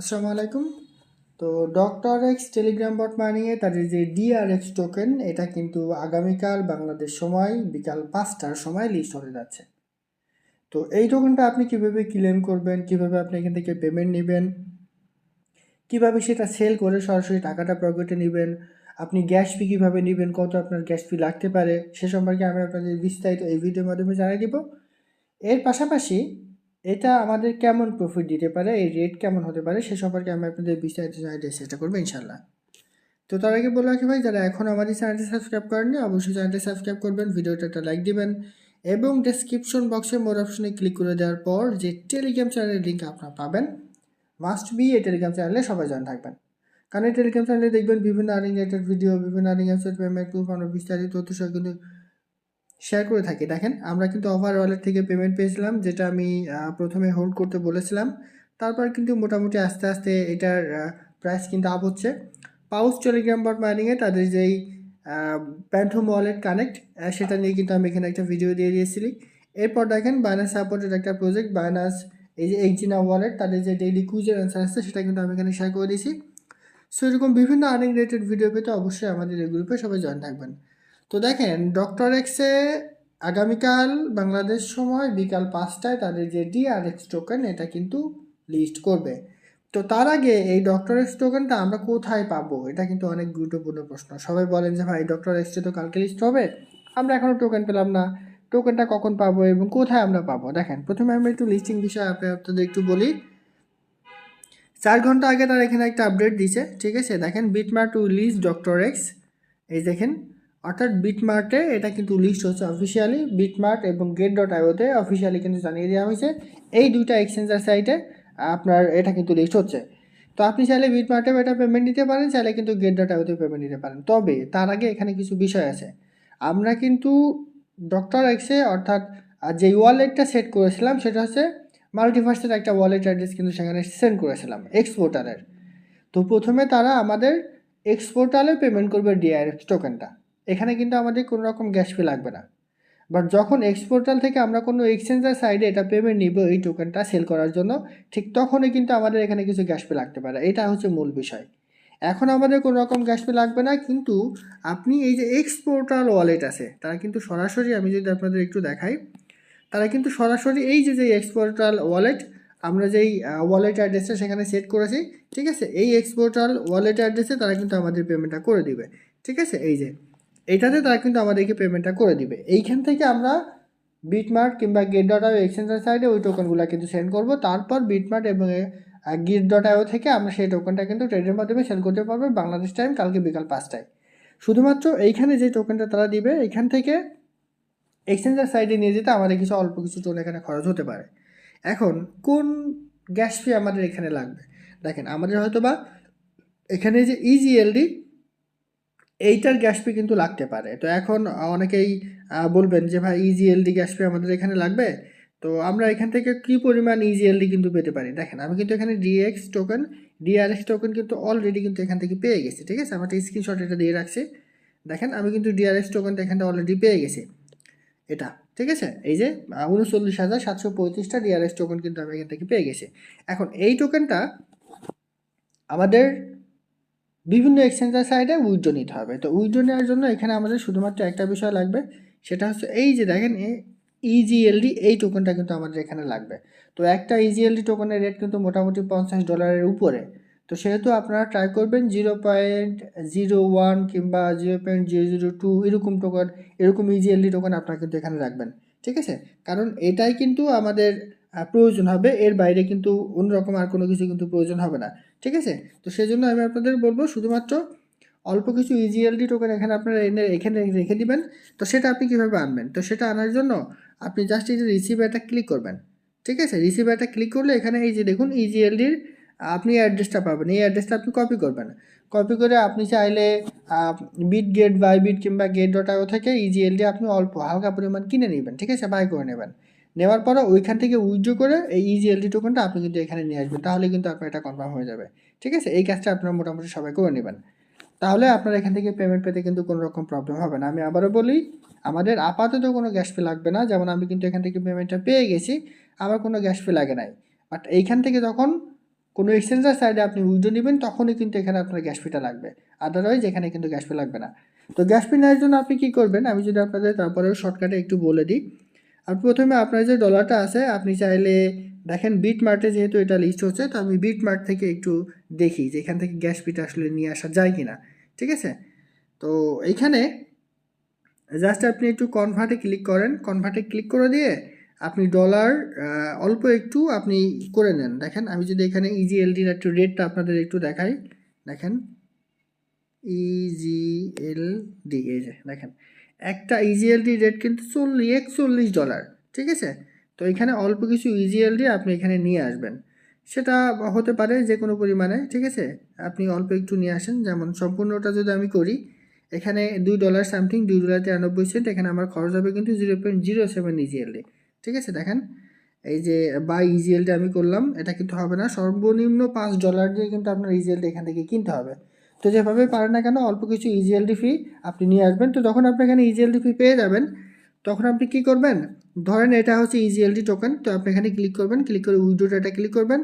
আসসালামু আলাইকুম। তো ডক্টর এক্স টেলিগ্রাম বট মাইনিংয়ে তাদের যে ডিআরএক্স টোকেন এটা কিন্তু আগামীকাল বাংলাদেশ সময় বিকাল পাঁচটার সময় লিস্ট হতে যাচ্ছে। তো এই টোকেনটা আপনি কীভাবে ক্লেম করবেন, কীভাবে আপনি এখান থেকে পেমেন্ট নেবেন, কীভাবে সেটা সেল করে সরাসরি টাকাটা পকেটে নেবেন, আপনি গ্যাস ফি কীভাবে নেবেন, কত আপনার গ্যাস ফি লাগতে পারে, সে সম্পর্কে আমি আপনাদের বিস্তারিত এই ভিডিওর মাধ্যমে জানিয়ে দিব। এর পাশাপাশি এটা আমাদের কেমন প্রফিট দিতে পারে? এই রেট কেমন হতে পারে? সে সম্পর্কে আমি আপনাদের বিস্তারিত জানাতে চেষ্টা করব ইনশাল্লাহ তো তার আগে বলে রাখি ভাই, যারা এখন আমাদের চ্যানেলটি সাবস্ক্রাইব করেননি, অবশ্যই চ্যানেলটি সাবস্ক্রাইব করবেন ভিডিওটা একটা লাইক দিবেন এবং ডেসক্রিপশন বক্সে মোর অপশনে ক্লিক করে দেওয়ার পর যে টেলিগ্রাম চ্যানেলের লিঙ্ক আপনারা পাবেন মাস্ট বি এই টেলিগ্রাম চ্যানেলে সবাই জয়েন থাকবেন। কারণ এই টেলিগ্রাম চ্যানেলে দেখবেন বিভিন্ন আর্নিং রিলেটেড ভিডিও বিভিন্ন আর্নিং অ্যাপসের পেমেন্ট প্রুফ আমরা বিস্তারিত তথ্য কিন্তু শেয়ার করে থাকি। দেখেন, আমরা কিন্তু ওভার ওয়ালেট থেকে পেমেন্ট পেয়েছিলাম, যেটা আমি প্রথমে হোল্ড করতে বলেছিলাম। তারপর কিন্তু মোটামুটি আস্তে আস্তে এটার প্রাইস কিন্তু আপ হচ্ছে। পাউস টেলিগ্রাম বট মাইনিংয়ে তাদের যেই প্যান্থম ওয়ালেট কানেক্ট সেটা নিয়ে কিন্তু আমি এখানে একটা ভিডিও দিয়ে দিয়েছিলি। এরপর দেখেন বাইনাস সাপোর্টেড একটা প্রজেক্ট বাইনাস এই যে এইচিনা ওয়ালেট তাদের যে ডেইলি কুইজের অ্যান্সার আসছে, সেটা কিন্তু আমি এখানে শেয়ার করে দিয়েছি। সো এরকম বিভিন্ন আর্নিং রিলেটেড ভিডিও পেতে অবশ্যই আমাদের এই গ্রুপে সবাই জয়েন থাকবেন। তো দেখেন ডক্টর এক্সে আগামীকাল বাংলাদেশ সময় বিকাল পাঁচটায় তাদের যে ডিআরএক্স টোকেন এটা কিন্তু লিস্ট করবে। তো তার আগে এই ডক্টর এক্স টোকেনটা আমরা কোথায় পাবো? এটা কিন্তু অনেক গুরুত্বপূর্ণ প্রশ্ন। সবাই বলেন যে, ভাই ডক্টর এক্সে তো কালকে লিস্ট হবে। আমরা এখনও টোকেন পেলাম না। টোকেনটা কখন পাবো এবং কোথায় আমরা পাবো? দেখেন, প্রথমে আমরা একটু লিস্টিং বিষয়ে আপনি- আপনাদের একটু বলি। চার ঘণ্টা আগে তার এখানে একটা আপডেট দিছে। ঠিক আছে? দেখেন BitMart to list doctor X এই দেখেন অর্থাৎ বিটমার্টে এটা কিন্তু লিস্ট হচ্ছে অফিসিয়ালি বিটমার্ট এবং গেট ডট আইওতে অফিসিয়ালি কিন্তু জানিয়ে দেওয়া হয়েছে। এই দুইটা এক্সচেঞ্জার সাইটে আপনার এটা কিন্তু লিস্ট হচ্ছে। তো আপনি চাইলে বিটমার্টে এটা পেমেন্ট দিতে পারেন, চাইলে কিন্তু গেট ডট আইওতে পেমেন্ট দিতে পারেন। তবে তার আগে এখানে কিছু বিষয় আছে। আমরা কিন্তু ডক্টর এক্সে অর্থাৎ যে ওয়ালেটটা সেট করেছিলাম, সেটা হচ্ছে মাল্টিভার্সের একটা ওয়ালেট অ্যাড্রেস কিন্তু সেখানে সেন্ড করেছিলাম এক্সপোর্টারের তো প্রথমে তারা আমাদের এক্সপোর্টালে পেমেন্ট করবে ডিআরএক্স টোকেনটা এখানে কিন্তু আমাদের কোনো রকম গ্যাস ফি লাগবে না। বাট যখন এক্সপোর্টাল থেকে আমরা কোনো এক্সচেঞ্জার সাইডে এটা পেমেন্ট নিব, এই টোকেনটা সেল করার জন্য, ঠিক তখনই কিন্তু আমাদের এখানে কিছু গ্যাস ফি লাগতে পারে। এটা হচ্ছে মূল বিষয়। এখন আমাদের কোনো রকম গ্যাস ফি লাগবে না, কিন্তু আপনি এই যে এক্সপোর্টাল ওয়ালেট আছে, তারা কিন্তু সরাসরি আমি যদি আপনাদের একটু দেখাই, তারা কিন্তু সরাসরি এই যে যে এক্সপোর্টাল ওয়ালেট আমরা যেই ওয়ালেট অ্যাড্রেসটা সেখানে সেট করেছি, ঠিক আছে? এই এক্সপোর্টাল ওয়ালেট অ্যাড্রেসে তারা কিন্তু আমাদের পেমেন্টটা করে দিবে। ঠিক আছে? এই যে। এইটাতে তারা কিন্তু আমাদেরকে পেমেন্টটা করে দিবে। এইখান থেকে আমরা বিটমার্ট কিংবা গেট ডট আইও এক্সচেঞ্জার সাইডে ওই টোকেনগুলো কিন্তু সেন্ড করব। তারপর বিটমার্ট এবং গিট ডট আইও থেকে আমরা সেই টোকেনটা কিন্তু ট্রেডের মাধ্যমে সেল করতে পারব বাংলাদেশ টাইম কালকে বিকাল পাঁচটায় শুধুমাত্র এইখানে যে টোকেনটা তারা দিবে, এইখান থেকে এক্সচেঞ্জার সাইডে নিয়ে যেতে আমাদের কিছু অল্প কিছু টোন এখানে খরচ হতে পারে। এখন, কোন গ্যাস ফি আমাদের এখানে লাগবে? দেখেন, আমাদের হয়তো বা এখানে যে E ইজিএলডি এইটার গ্যাস ফি কিন্তু লাগতে পারে। তো এখন অনেকেই বলবেন যে, ভাই ইজিএলডি গ্যাস ফি আমাদের এখানে লাগবে? তো আমরা এখান থেকে কি পরিমাণ ইজিএলডি কিন্তু পেতে পারি? দেখেন, আমি কিন্তু এখানে ডিএক্স টোকেন ডিআরএক্স টোকেন কিন্তু অলরেডি কিন্তু এখান থেকে পেয়ে গেছি, ঠিক আছে? আমার স্ক্রিনশট এটা দিয়ে রাখছি। দেখেন, আমি কিন্তু ডিআরএক্স টোকেনটা এখানটা অলরেডি পেয়ে গেছি। এটা, ঠিক আছে? এই যে উনচল্লিশ হাজার সাতশো পঁয়ত্রিশটা ডিআরএস টোকেন কিন্তু আমি এখান থেকে পেয়ে গেছি। এখন এই টোকেনটা আমাদের বিভিন্ন এক্সচেঞ্জার সাইডে উইথড্র নিতে হবে। তো উইড্রো নেওয়ার জন্য এখানে আমাদের শুধুমাত্র একটা বিষয় লাগবে, সেটা হচ্ছে এই যে দেখেন ইজিএলডি এই টোকেনটা কিন্তু আমাদের এখানে লাগবে। তো একটা ইজিএলডি টোকেনের রেট কিন্তু মোটামুটি পঞ্চাশ ডলারের উপরে। তো সেহেতু আপনারা ট্রাই করবেন জিরো পয়েন্ট জিরো ওয়ান কিংবা zero point zero zero two এরকম টোকেন এরকম ইজিএলডি টোকেন আপনারা কিন্তু এখানে রাখবেন। ঠিক আছে? কারণ এটাই কিন্তু আমাদের প্রয়োজন হবে। এর বাইরে কিন্তু অন্যরকম আর কোনো কিছু কিন্তু প্রয়োজন হবে না। ঠিক আছে? তো সেই জন্য আমি আপনাদের বলব শুধুমাত্র অল্প কিছু ইজিএলডি টোকেন এখানে আপনারা এনে, এখানে রেখে দিবেন। তো সেটা আপনি কীভাবে আনবেন? তো সেটা আনার জন্য আপনি জাস্ট এই যে রিসিভ এটা ক্লিক করবেন। ঠিক আছে? রিসিভ এটা ক্লিক করলে এখানে এই যে দেখুন ইজিএলডির আপনি অ্যাড্রেসটা পাবেন। এই অ্যাড্রেসটা আপনি কপি করবেন। কপি করে আপনি চাইলে বিট গেট বাই বিট কিংবা গেট ডট থেকে ইজিএলডি আপনি অল্প, হালকা পরিমাণ কিনে নেবেন। ঠিক আছে? বাই করে নেবেন। নেওয়ার পরে ওইখান থেকে উইথড্র করে এই ইজিএলডি টোকেনটা আপনি কিন্তু এখানে নিয়ে আসবেন। তাহলে কিন্তু আপনার এটা কনফার্ম হয়ে যাবে। ঠিক আছে? এই কাজটা আপনারা মোটামুটি সবাই করে নেবেন। তাহলে আপনার এখান থেকে পেমেন্ট পেতে কিন্তু কোনো রকম প্রবলেম হবে না। আমি আবারও বলি, আমাদের আপাতত কোনো গ্যাস ফি লাগবে না। যেমন আমি কিন্তু এখান থেকে পেমেন্টটা পেয়ে গেছি আমার কোনো গ্যাস ফি লাগে নাই। বাট এইখান থেকে যখন কোনো এক্সচেঞ্জার সাইডে আপনি উইডো নেবেন, তখনই কিন্তু এখানে আপনার গ্যাস ফিটা লাগবে। আদারওয়াইজ এখানে কিন্তু গ্যাস ফি লাগবে না। তো গ্যাস ফি নেওয়ার জন্য আপনি কী করবেন? আমি যদি আপনাদের তারপরেও শর্টকাটে একটু বলে দিই আর প্রথমে আপনার যে ডলারটা আছে, আপনি চাইলে দেখেন বিট মার্টে যেহেতু এটা লিস্ট হচ্ছে, তো আমি বিট মার্ট থেকে একটু দেখি যে এখান থেকে গ্যাস ফিটা আসলে নিয়ে আসা যায় কি না ঠিক আছে? তো এইখানে জাস্ট আপনি একটু কনভার্টে ক্লিক করেন। কনভার্টে ক্লিক করে দিয়ে আপনি ডলার অল্প একটু আপনি করে নেন। দেখেন, আমি যদি এখানে E ইজিএলডির একটু রেটটা আপনাদের একটু দেখাই। দেখেন ইজিএলডি এই যে দেখেন। একটা ইজিএলডি রেট কিন্তু চল্লিশ, একচল্লিশ ডলার ঠিক আছে? তো এখানে অল্প কিছু ইজিএলডি আপনি এখানে নিয়ে আসবেন। সেটা হতে পারে যে কোনো পরিমাণে, ঠিক আছে? আপনি অল্প একটু নিয়ে আসেন, যেমন সম্পূর্ণটা যদি আমি করি, এখানে দুই ডলার সামথিং দুই ডলার তিরানব্বই সেন্ট এখানে আমার খরচ হবে কিন্তু zero point zero seven EGLD ঠিক আছে? দেখেন, এই যে বাই ইজিএলডি আমি করলাম, এটা কিন্তু হবে না। সর্বনিম্ন পাঁচ ডলার দিয়ে কিন্তু আপনার ইজিএলডি এখান থেকে কিনতে হবে। তো যেভাবে পারেন না কেন, অল্প কিছু ইজিএলডি ফি আপনি নিয়ে আসবেন। তো যখন আপনি এখানে ইজিএলডি ফি পেয়ে যাবেন, তখন আপনি কি করবেন? ধরেন এটা হচ্ছে ইজিএলডি টোকেন তো আপনি এখানে ক্লিক করবেন ক্লিক করে উইডো ডাটা ক্লিক করবেন।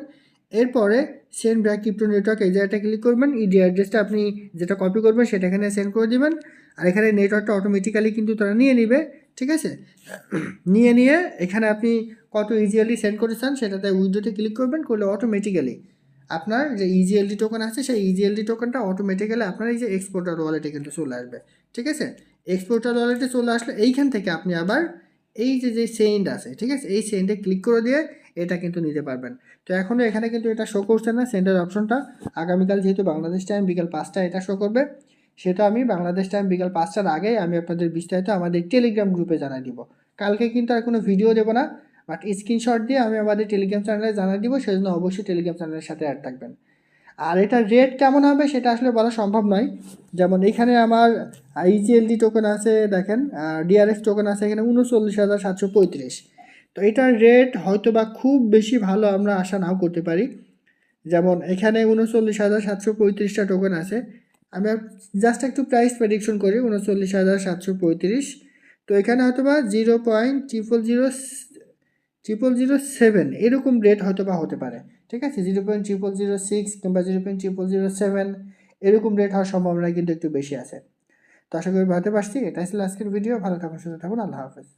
এরপরে সেন্ড ব্যাক ক্রিপ্টো নেটওয়ার্ক এই জায়গাটা ক্লিক করবেন ইডি অ্যাড্রেসটা আপনি যেটা কপি করবেন সেটা এখানে সেন্ড করে দিবেন। আর এখানে নেটওয়ার্কটা অটোমেটিক্যালি কিন্তু তারা নিয়ে নেবে, ঠিক আছে? নিয়ে নিয়ে এখানে আপনি কত ইজিএলডি সেন্ড করে চান সেটাতে উইডোতে ক্লিক করবেন করলে অটোমেটিক্যালি আপনার যে ইজিএলডি টোকেন আছে, সেই ইজিএলডি টোকেনটা অটোমেটিক্যালি আপনার এই যে এক্সপোর্টার ওয়ালেটে কিন্তু চলে আসবে। ঠিক আছে? এক্সপোর্টার ওয়ালেটে চলে আসলে এইখান থেকে আপনি আবার এই যে যে সেন্ড আছে, ঠিক আছে? এই সেন্ডে ক্লিক করে দিয়ে এটা কিন্তু নিতে পারবেন। তো এখনও এখানে কিন্তু এটা শো করছে না সেন্টার অপশনটা আগামীকাল যেহেতু বাংলাদেশ টাইম বিকাল পাঁচটা এটা শো করবে। সেটা আমি বাংলাদেশ টাইম বিকাল পাঁচটার আগে আমি আপনাদের বিস্তারিত আমাদের টেলিগ্রাম গ্রুপে জানাই দিব। কালকে কিন্তু আর কোনো ভিডিও দেবো না। বাট স্ক্রিনশট দিয়ে আমি আমাদের টেলিগ্রাম চ্যানেলে জানাই দিব, সেজন্য অবশ্যই টেলিগ্রাম চ্যানেলের সাথে অ্যাড থাকবেন। আর এটার রেট কেমন হবে সেটা আসলে বলা সম্ভব নয়। যেমন এখানে আমার আইজিএলডি টোকেন আছে, দেখেন ডিআরএস টোকেন আছে এখানে উনচল্লিশ হাজার সাতশো পঁয়ত্রিশ। তো এটার রেট হয়তো বা খুব বেশি ভালো আমরা আশা নাও করতে পারি। যেমন এখানে উনচল্লিশ হাজার সাতশো পঁয়ত্রিশটা টোকেন আছে। আমি জাস্ট একটু প্রাইস প্রেডিকশন করি, উনচল্লিশ হাজার সাতশো পঁয়ত্রিশ। তো এখানে হয়তো বা zero point triple zero triple zero seven এরকম রেট হয়তো বা হতে পারে, ঠিক আছে? Zero point triple zero six কিংবা zero point triple zero seven এরকম রেট হওয়ার সম্ভাবনা কিন্তু একটু বেশি আছে। তো আশা করি ভাবতে পারছি। এটাই ছিল আজকের ভিডিও ভালো থাকুন, সুস্থ থাকুন। আল্লাহ হাফেজ।